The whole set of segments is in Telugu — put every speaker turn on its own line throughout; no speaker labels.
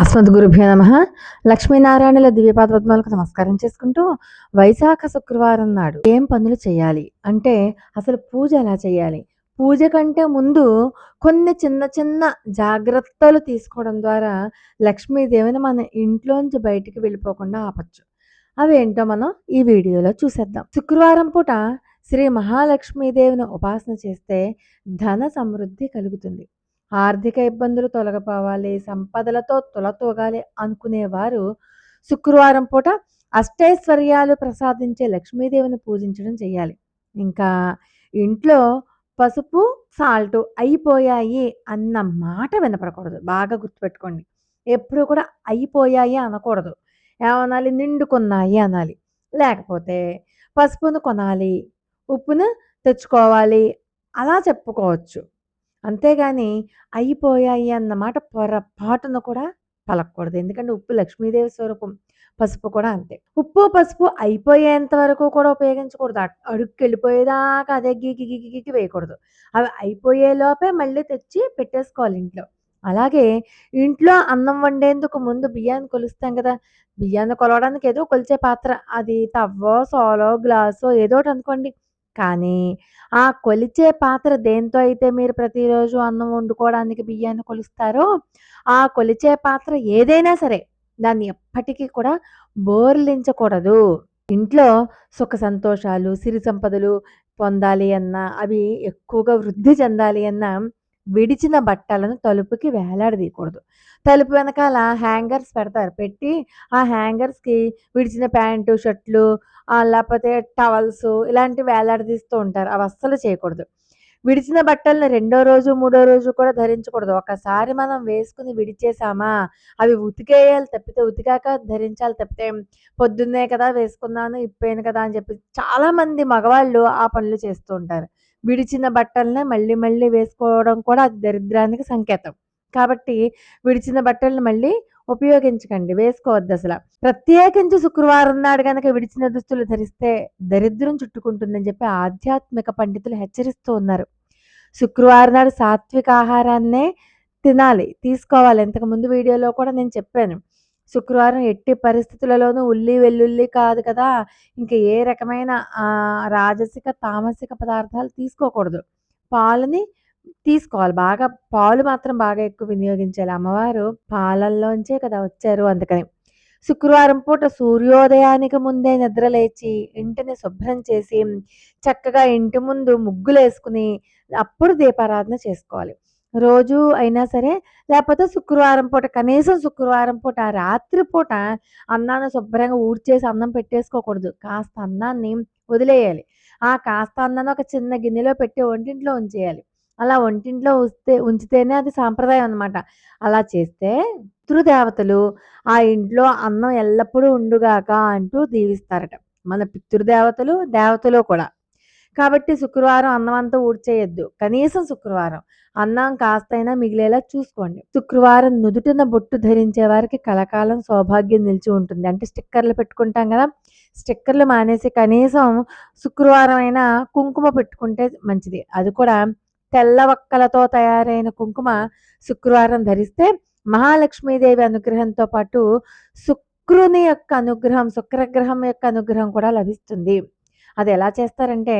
అస్మద్ గురుభ్యో నమ. లక్ష్మీనారాయణుల దివ్యపాదపద్మాలకు నమస్కారం చేసుకుంటూ వైశాఖ శుక్రవారం నాడు ఏం పనులు చేయాలి? అంటే అసలు పూజ ఎలా చేయాలి? పూజ కంటే ముందు కొన్ని చిన్న చిన్న జాగ్రత్తలు తీసుకోవడం ద్వారా లక్ష్మీదేవిని మన ఇంట్లోంచి బయటికి వెళ్ళిపోకుండా ఆపచ్చు. అవేంటో మనం ఈ వీడియోలో చూసేద్దాం. శుక్రవారం పూట శ్రీ మహాలక్ష్మీదేవిని ఉపాసన చేస్తే ధన సమృద్ధి కలుగుతుంది. ఆర్థిక ఇబ్బందులు తొలగిపోవాలి సంపదలతో తులతూగాలి అనుకునేవారు శుక్రవారం పూట అష్టైశ్వర్యాలు ప్రసాదించే లక్ష్మీదేవిని పూజించడం చేయాలి. ఇంకా ఇంట్లో పసుపు సాల్ట్ అయిపోయాయి అన్న మాట వినపడకూడదు. బాగా గుర్తుపెట్టుకోండి. ఎప్పుడు కూడా అయిపోయాయి అనకూడదు. ఏమనాలి? నిండుకున్నాయి అనాలి. లేకపోతే పసుపును కొనాలి ఉప్పును తెచ్చుకోవాలి అలా చెప్పుకోవచ్చు. అంతేగాని అయిపోయాయి అన్నమాట పొరపాటున కూడా పలకూడదు. ఎందుకంటే ఉప్పు లక్ష్మీదేవి స్వరూపం పసుపు కూడా అంతే. ఉప్పు పసుపు అయిపోయేంత వరకు కూడా ఉపయోగించకూడదు. అడుక్కి వెళ్ళిపోయేదాకా అదే గీకి గీకి గీకి వేయకూడదు. అవి అయిపోయే లోపే మళ్ళీ తెచ్చి పెట్టేసుకోవాలి ఇంట్లో. అలాగే ఇంట్లో అన్నం వండేందుకు ముందు బియ్యాన్ని కొలుస్తాం కదా! బియ్యాన్ని కొలవడానికి ఏదో కొలిచే పాత్ర. అది తవ్వో సోలో గ్లాసో ఏదో ఒకటి అనుకోండి. కానీ ఆ కొలిచే పాత్ర దేంతో అయితే మీరు ప్రతిరోజు అన్నం వండుకోవడానికి బియ్యాన్ని కొలుస్తారో ఆ కొలిచే పాత్ర ఏదైనా సరే దాన్ని ఎప్పటికీ కూడా బోర్లించకూడదు. ఇంట్లో సుఖ సంతోషాలు సిరి సంపదలు పొందాలి అన్నా అవి ఎక్కువగా వృద్ధి చెందాలి అన్నా విడిచిన బట్టలను తలుపుకి వేలాడదీయకూడదు. తలుపు వెనకాల హ్యాంగర్స్ పెడతారు. పెట్టి ఆ హ్యాంగర్స్కి విడిచిన ప్యాంటు షర్ట్లు లేకపోతే టవల్స్ ఇలాంటివి వేలాడదీస్తూ ఉంటారు. అవి అస్సలు చేయకూడదు. విడిచిన బట్టల్ని రెండో రోజు మూడో రోజు కూడా ధరించకూడదు. ఒకసారి మనం వేసుకుని విడిచేసామా అవి ఉతికేయాలి తప్పితే ఉతికాక ధరించాలి తప్పితే పొద్దున్నే కదా వేసుకున్నాను ఇప్పేను కదా అని చెప్పి చాలామంది మగవాళ్ళు ఆ పనులు చేస్తూ ఉంటారు. విడిచిన బట్టల్ని మళ్ళీ మళ్ళీ వేసుకోవడం కూడా అది దరిద్రానికి సంకేతం. కాబట్టి విడిచిన బట్టలను మళ్ళీ ఉపయోగించకండి వేసుకోవద్దు అసలు. ప్రత్యేకించి శుక్రవారం నాడు కనుక విడిచిన దుస్తులు ధరిస్తే దరిద్రం చుట్టుకుంటుందని చెప్పి ఆధ్యాత్మిక పండితులు హెచ్చరిస్తూ ఉన్నారు. శుక్రవారం నాడు సాత్విక ఆహారాన్నే తినాలి. తీసుకోవాలి. ఇంతకు ముందు వీడియోలో కూడా నేను చెప్పాను. శుక్రవారం ఎట్టి పరిస్థితులలోనూ ఉల్లి వెల్లుల్లి కాదు కదా. ఇంకా ఏ రకమైన రాజసిక తామసిక పదార్థాలు తీసుకోకూడదు. పాలని తీసుకోవాలి. బాగా పాలు మాత్రం బాగా ఎక్కువ వినియోగించాలి. అమ్మవారు పాలల్లోంచే కదా వచ్చారు అందుకని. శుక్రవారం పూట సూర్యోదయానికి ముందే నిద్ర లేచి ఇంటిని శుభ్రం చేసి చక్కగా ఇంటి ముందు ముగ్గులు వేసుకుని అప్పుడు దీపారాధన చేసుకోవాలి. రోజు అయినా సరే లేకపోతే శుక్రవారం పూట కనీసం శుక్రవారం పూట రాత్రి పూట అన్నాన్ని శుభ్రంగా ఊడ్చేసి అన్నం పెట్టేసుకోకూడదు. కాస్త అన్నాన్ని వదిలేయాలి. ఆ కాస్త అన్నాన్ని ఒక చిన్న గిన్నెలో పెట్టి వంటింట్లో ఉంచేయాలి. అలా వంటింట్లో ఉంచితే ఉంచితేనే అది సాంప్రదాయం అన్నమాట. అలా చేస్తే పితృదేవతలు ఆ ఇంట్లో అన్నం ఎల్లప్పుడూ ఉండుగాక అంటూ దీవిస్తారట. మన పితృదేవతలు దేవతలు కూడా. కాబట్టి శుక్రవారం అన్నం అంతా ఊడ్చేయద్దు. కనీసం శుక్రవారం. అన్నం కాస్తైనా మిగిలేలా చూసుకోండి. శుక్రవారం నుదుటిన బొట్టు ధరించే వారికి కలకాలం సౌభాగ్యం నిలిచి ఉంటుంది. అంటే స్టిక్కర్లు పెట్టుకుంటాం కదా. స్టిక్కర్లు మానేసి కనీసం శుక్రవారం అయినా కుంకుమ పెట్టుకుంటే మంచిది. అది కూడా తెల్ల వక్కలతో తయారైన కుంకుమ శుక్రవారం ధరిస్తే మహాలక్ష్మీదేవి అనుగ్రహంతో పాటు శుక్రుని యొక్క అనుగ్రహం శుక్రగ్రహం యొక్క అనుగ్రహం కూడా లభిస్తుంది. అది ఎలా చేస్తారంటే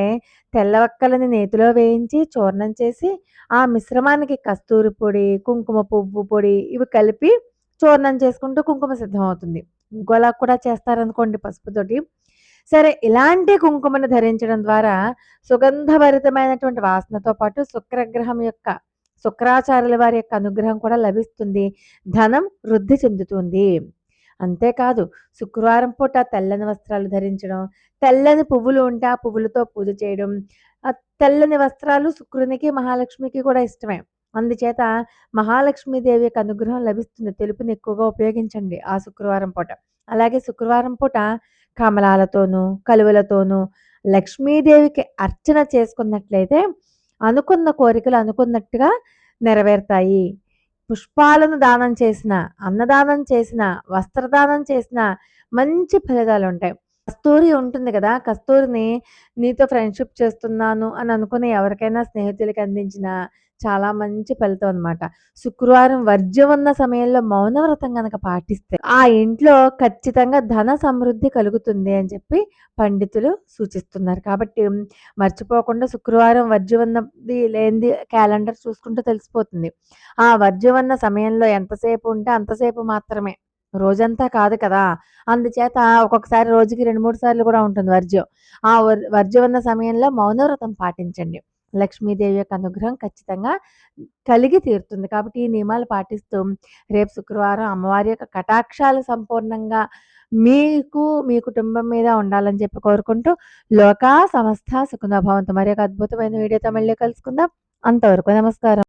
తెల్లవక్కలని నేతిలో వేయించి చూర్ణం చేసి ఆ మిశ్రమానికి కస్తూరి పొడి కుంకుమ పువ్వు పొడి ఇవి కలిపి చూర్ణం చేసుకుంటూ కుంకుమ సిద్ధం అవుతుంది ఇంకోలా కూడా చేస్తారనుకోండి పసుపుతోటి. సరే ఇలాంటి కుంకుమను ధరించడం ద్వారా సుగంధభరితమైనటువంటి వాసనతో పాటు శుక్రగ్రహం యొక్క శుక్రాచార్యుల వారి యొక్క అనుగ్రహం కూడా లభిస్తుంది. ధనం వృద్ధి చెందుతుంది. అంతేకాదు శుక్రవారం పూట తెల్లని వస్త్రాలు ధరించడం తెల్లని పువ్వులు ఉంటే ఆ పువ్వులతో పూజ చేయడం ఆ తెల్లని వస్త్రాలు శుక్రునికి మహాలక్ష్మికి కూడా ఇష్టమే. అందుచేత మహాలక్ష్మీదేవి యొక్క అనుగ్రహం లభిస్తుంది. తెలుపుని ఎక్కువగా ఉపయోగించండి ఆ శుక్రవారం పూట. అలాగే శుక్రవారం పూట కమలాలతోనూ కలువలతోనూ లక్ష్మీదేవికి అర్చన చేసుకున్నట్లయితే అనుకున్న కోరికలు అనుకున్నట్టుగా నెరవేరుతాయి. పుష్పాలను దానం చేసిన అన్నదానం చేసిన వస్త్రదానం చేసిన మంచి ఫలితాలు ఉంటాయి. కస్తూరి ఉంటుంది కదా కస్తూరిని నీతో ఫ్రెండ్షిప్ చేస్తున్నాను అని అనుకుని ఎవరికైనా స్నేహితులకి అందించిన చాలా మంచి ఫలితం అనమాట. శుక్రవారం వర్జ్యం ఉన్న సమయంలో మౌనవ్రతం కనుక పాటిస్తే, ఆ ఇంట్లో ఖచ్చితంగా ధన సమృద్ధి కలుగుతుంది అని చెప్పి పండితులు సూచిస్తున్నారు. కాబట్టి మర్చిపోకుండా శుక్రవారం వర్జ్యం ఉన్నది లేనిది క్యాలెండర్ చూసుకుంటే తెలిసిపోతుంది. ఆ వర్జ్యం ఉన్న సమయంలో ఎంతసేపు ఉంటే అంతసేపు మాత్రమే. రోజంతా కాదు కదా! అందుచేత ఒక్కొక్కసారి రోజుకి 2, 3 సార్లు కూడా ఉంటుంది వర్జ్యం. ఆ వర్ వర్జ్యం ఉన్న సమయంలో మౌనవ్రతం పాటించండి. లక్ష్మీదేవి యొక్క అనుగ్రహం ఖచ్చితంగా కలిగి తీరుతుంది. కాబట్టి ఈ నియమాలు పాటిస్తూ రేపు శుక్రవారం అమ్మవారి యొక్క కటాక్షాలు సంపూర్ణంగా మీకు, మీ కుటుంబం మీద ఉండాలని చెప్పి కోరుకుంటూ లోకా సంస్థ సుఖినో మరి ఒక అద్భుతమైన వీడియోతో మళ్ళీ కలుసుకుందాం. అంతవరకు నమస్కారం.